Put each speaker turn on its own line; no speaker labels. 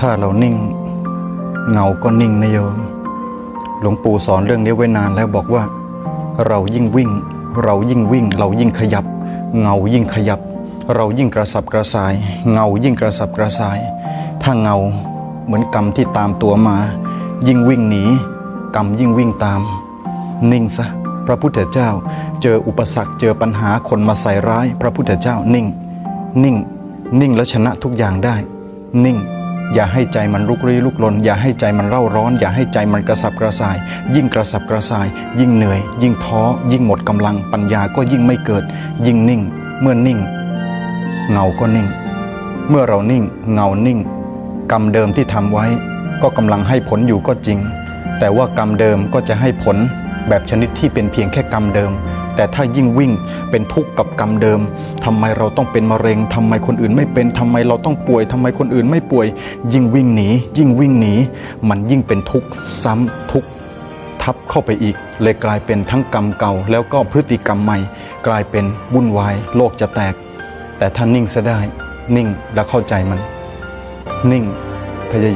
ถ้าเรานิ่ง เงาก็นิ่งนะโยม หลวงปู่สอนเรื่องนี้ไว้นานแล้วบอกว่า เรายิ่งวิ่ง เรายิ่งวิ่ง เรายิ่งขยับ เงายิ่งขยับ เรายิ่งกระสับกระส่าย เงายิ่งกระสับกระส่าย ถ้าเงาเหมือนกรรมที่ตามตัวมา ยิ่งวิ่งหนีกรรมยิ่งวิ่งตาม นิ่งซะพระพุทธเจ้า เจออุปสรรคเจอปัญหาคนมาใส่ร้าย พระพุทธเจ้านิ่ง นิ่ง นิ่งแล้วชนะทุกอย่างได้ นิ่ง อย่าให้ใจมันลุกรี้ลุกลน อย่าให้ใจมันเร่าร้อน อย่าให้ใจมันกระสับกระส่าย ยิ่งกระสับกระส่าย ยิ่งเหนื่อย ยิ่งท้อ ยิ่งหมดกำลัง ปัญญาก็ยิ่งไม่เกิด ยิ่งนิ่ง เมื่อนิ่ง เงาก็นิ่ง เมื่อเรานิ่ง เงานิ่ง กรรมเดิมที่ทำไว้ ก็กำลังให้ผลอยู่ก็จริง แต่ว่ากรรมเดิมก็จะให้ผลแบบชนิดที่เป็นเพียงแค่กรรมเดิม แต่ถ้ายิ่งวิ่งเป็นทุกข์กับกรรมเดิมทำไมเราต้องเป็นมะเร็งทำไมคนอื่นไม่เป็นทำไมเราต้องป่วยทำไมคนอื่นไม่ป่วย ยิ่งวิ่งหนี ยิ่งวิ่งหนี มันยิ่งเป็นทุกข์ซ้ำทุกข์ทับเข้าไปอีก เลยกลายเป็นทั้งกรรมเก่า แล้วก็พฤติกรรมใหม่ กลายเป็นวุ่นวายโลกจะแตก แต่ถ้านิ่งซะได้ นิ่งและเข้าใจมัน นิ่งพยายาม